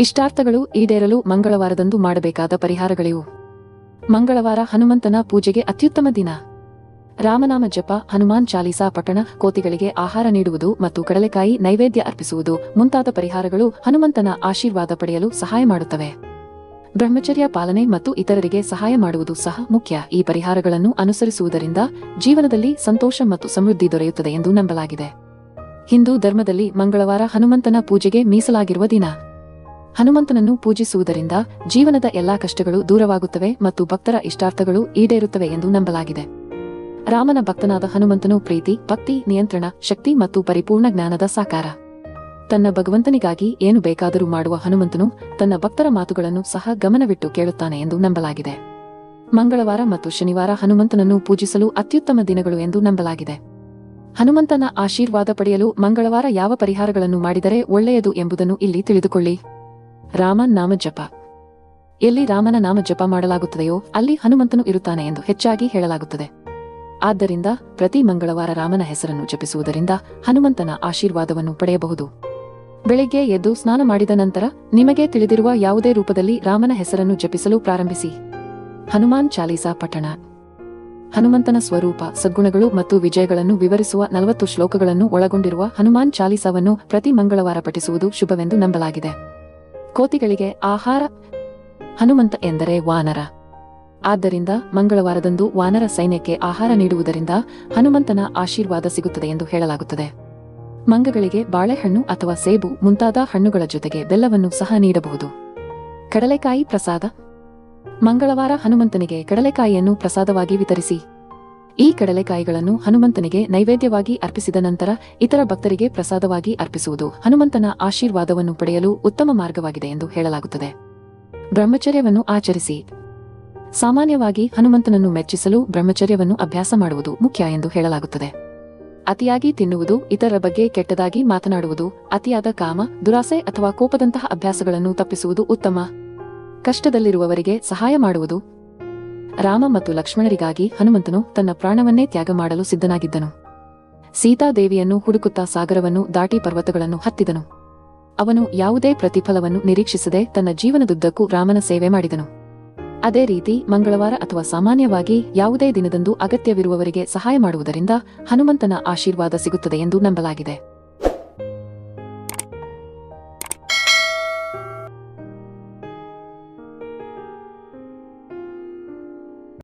ಇಷ್ಟಾರ್ಥಗಳು ಈಡೇರಲು ಮಂಗಳವಾರದಂದು ಮಾಡಬೇಕಾದ ಪರಿಹಾರಗಳಿವು. ಮಂಗಳವಾರ ಹನುಮಂತನ ಪೂಜೆಗೆ ಅತ್ಯುತ್ತಮ ದಿನ. ರಾಮನಾಮ ಜಪ, ಹನುಮಾನ್ ಚಾಲೀಸಾ, ಪಠಣ, ಕೋತಿಗಳಿಗೆ ಆಹಾರ ನೀಡುವುದು ಮತ್ತು ಕಡಲೆಕಾಯಿ ನೈವೇದ್ಯ ಅರ್ಪಿಸುವುದು ಮುಂತಾದ ಪರಿಹಾರಗಳು ಹನುಮಂತನ ಆಶೀರ್ವಾದ ಪಡೆಯಲು ಸಹಾಯ ಮಾಡುತ್ತವೆ. ಬ್ರಹ್ಮಚರ್ಯ ಪಾಲನೆ ಮತ್ತು ಇತರರಿಗೆ ಸಹಾಯ ಮಾಡುವುದು ಸಹ ಮುಖ್ಯ. ಈ ಪರಿಹಾರಗಳನ್ನು ಅನುಸರಿಸುವುದರಿಂದ ಜೀವನದಲ್ಲಿ ಸಂತೋಷ ಮತ್ತು ಸಮೃದ್ಧಿ ದೊರೆಯುತ್ತದೆ ಎಂದು ನಂಬಲಾಗಿದೆ. ಹಿಂದೂ ಧರ್ಮದಲ್ಲಿ ಮಂಗಳವಾರ ಹನುಮಂತನ ಪೂಜೆಗೆ ಮೀಸಲಾಗಿರುವ ದಿನ. ಹನುಮಂತನನ್ನು ಪೂಜಿಸುವುದರಿಂದ ಜೀವನದ ಎಲ್ಲಾ ಕಷ್ಟಗಳು ದೂರವಾಗುತ್ತವೆ ಮತ್ತು ಭಕ್ತರ ಇಷ್ಟಾರ್ಥಗಳು ಈಡೇರುತ್ತವೆ ಎಂದು ನಂಬಲಾಗಿದೆ. ರಾಮನ ಭಕ್ತನಾದ ಹನುಮಂತನು ಪ್ರೀತಿ, ಭಕ್ತಿ, ನಿಯಂತ್ರಣ, ಶಕ್ತಿ ಮತ್ತು ಪರಿಪೂರ್ಣ ಜ್ಞಾನದ ಸಾಕಾರ. ತನ್ನ ಭಗವಂತನಿಗಾಗಿ ಏನು ಬೇಕಾದರೂ ಮಾಡುವ ಹನುಮಂತನು ತನ್ನ ಭಕ್ತರ ಮಾತುಗಳನ್ನು ಸಹ ಗಮನವಿಟ್ಟು ಕೇಳುತ್ತಾನೆ ಎಂದು ನಂಬಲಾಗಿದೆ. ಮಂಗಳವಾರ ಮತ್ತು ಶನಿವಾರ ಹನುಮಂತನನ್ನು ಪೂಜಿಸಲು ಅತ್ಯುತ್ತಮ ದಿನಗಳು ಎಂದು ನಂಬಲಾಗಿದೆ. ಹನುಮಂತನ ಆಶೀರ್ವಾದ ಪಡೆಯಲು ಮಂಗಳವಾರ ಯಾವ ಪರಿಹಾರಗಳನ್ನು ಮಾಡಿದರೆ ಒಳ್ಳೆಯದು ಎಂಬುದನ್ನು ಇಲ್ಲಿ ತಿಳಿದುಕೊಳ್ಳಿ. ರಾಮನ್ ನಾಮ ಜಪ. ಎಲ್ಲಿ ರಾಮನ ನಾಮ ಜಪ ಮಾಡಲಾಗುತ್ತದೆಯೋ ಅಲ್ಲಿ ಹನುಮಂತನು ಇರುತ್ತಾನೆ ಎಂದು ಹೆಚ್ಚಾಗಿ ಹೇಳಲಾಗುತ್ತದೆ. ಆದ್ದರಿಂದ ಪ್ರತಿ ಮಂಗಳವಾರ ರಾಮನ ಹೆಸರನ್ನು ಜಪಿಸುವುದರಿಂದ ಹನುಮಂತನ ಆಶೀರ್ವಾದವನ್ನು ಪಡೆಯಬಹುದು. ಬೆಳಿಗ್ಗೆ ಎದ್ದು ಸ್ನಾನ ಮಾಡಿದ ನಂತರ ನಿಮಗೆ ತಿಳಿದಿರುವ ಯಾವುದೇ ರೂಪದಲ್ಲಿ ರಾಮನ ಹೆಸರನ್ನು ಜಪಿಸಲು ಪ್ರಾರಂಭಿಸಿ. ಹನುಮಾನ್ ಚಾಲೀಸಾ ಪಠಣ. ಹನುಮಂತನ ಸ್ವರೂಪ, ಸದ್ಗುಣಗಳು ಮತ್ತು ವಿಜಯಗಳನ್ನು ವಿವರಿಸುವ ನಲವತ್ತು ಶ್ಲೋಕಗಳನ್ನು ಒಳಗೊಂಡಿರುವ ಹನುಮಾನ್ ಚಾಲೀಸಾವನ್ನು ಪ್ರತಿ ಮಂಗಳವಾರ ಪಠಿಸುವುದು ಶುಭವೆಂದು ನಂಬಲಾಗಿದೆ. ಕೋತಿಗಳಿಗೆ ಆಹಾರ, ಹನುಮಂತ ಎಂದರೆ ವಾನರ. ಆದ್ದರಿಂದ ಮಂಗಳವಾರದಂದು ವಾನರ ಸೈನ್ಯಕ್ಕೆ ಆಹಾರ ನೀಡುವುದರಿಂದ ಹನುಮಂತನ ಆಶೀರ್ವಾದ ಸಿಗುತ್ತದೆ ಎಂದು ಹೇಳಲಾಗುತ್ತದೆ. ಮಂಗಗಳಿಗೆ ಬಾಳೆಹಣ್ಣು ಅಥವಾ ಸೇಬು ಮುಂತಾದ ಹಣ್ಣುಗಳ ಜೊತೆಗೆ ಬೆಲ್ಲವನ್ನು ಸಹ ನೀಡಬಹುದು. ಕಡಲೆಕಾಯಿ ಪ್ರಸಾದ. ಮಂಗಳವಾರ ಹನುಮಂತನಿಗೆ ಕಡಲೆಕಾಯಿಯನ್ನು ಪ್ರಸಾದವಾಗಿ ವಿತರಿಸಿ. ಈ ಕಡಲೆಕಾಯಿಗಳನ್ನು ಹನುಮಂತನಿಗೆ ನೈವೇದ್ಯವಾಗಿ ಅರ್ಪಿಸಿದ ನಂತರ ಇತರ ಭಕ್ತರಿಗೆ ಪ್ರಸಾದವಾಗಿ ಅರ್ಪಿಸುವುದು ಹನುಮಂತನ ಆಶೀರ್ವಾದವನ್ನು ಪಡೆಯಲು ಉತ್ತಮ ಮಾರ್ಗವಾಗಿದೆ ಎಂದು ಹೇಳಲಾಗುತ್ತದೆ. ಬ್ರಹ್ಮಚರ್ಯವನ್ನು ಆಚರಿಸಿ. ಸಾಮಾನ್ಯವಾಗಿ ಹನುಮಂತನನ್ನು ಮೆಚ್ಚಿಸಲು ಬ್ರಹ್ಮಚರ್ಯವನ್ನು ಅಭ್ಯಾಸ ಮಾಡುವುದು ಮುಖ್ಯ ಎಂದು ಹೇಳಲಾಗುತ್ತದೆ. ಅತಿಯಾಗಿ ತಿನ್ನುವುದು ಇತರರ ಬಗ್ಗೆ ಕೆಟ್ಟದಾಗಿ ಮಾತನಾಡುವುದು, ಅತಿಯಾದ ಕಾಮ, ದುರಾಸೆ ಅಥವಾ ಕೋಪದಂತಹ ಅಭ್ಯಾಸಗಳನ್ನು ತಪ್ಪಿಸುವುದು ಉತ್ತಮ. ಕಷ್ಟದಲ್ಲಿರುವವರಿಗೆ ಸಹಾಯ ಮಾಡುವುದು ರಾಮ ಮತ್ತು ಲಕ್ಷ್ಮಣರಿಗಾಗಿ ಹನುಮಂತನು ತನ್ನ ಪ್ರಾಣವನ್ನೇ ತ್ಯಾಗ ಮಾಡಲು ಸಿದ್ಧನಾಗಿದ್ದನು. ಸೀತಾದೇವಿಯನ್ನು ಹುಡುಕುತ್ತಾ ಸಾಗರವನ್ನು ದಾಟಿ ಪರ್ವತಗಳನ್ನು ಹತ್ತಿದನು. ಅವನು ಯಾವುದೇ ಪ್ರತಿಫಲವನ್ನು ನಿರೀಕ್ಷಿಸದೆ ತನ್ನ ಜೀವನದುದ್ದಕ್ಕೂ ರಾಮನ ಸೇವೆ ಮಾಡಿದನು. ಅದೇ ರೀತಿ ಮಂಗಳವಾರ ಅಥವಾ ಸಾಮಾನ್ಯವಾಗಿ ಯಾವುದೇ ದಿನದಂದು ಅಗತ್ಯವಿರುವವರಿಗೆ ಸಹಾಯ ಮಾಡುವುದರಿಂದ ಹನುಮಂತನ ಆಶೀರ್ವಾದ ಸಿಗುತ್ತದೆ ಎಂದು ನಂಬಲಾಗಿದೆ.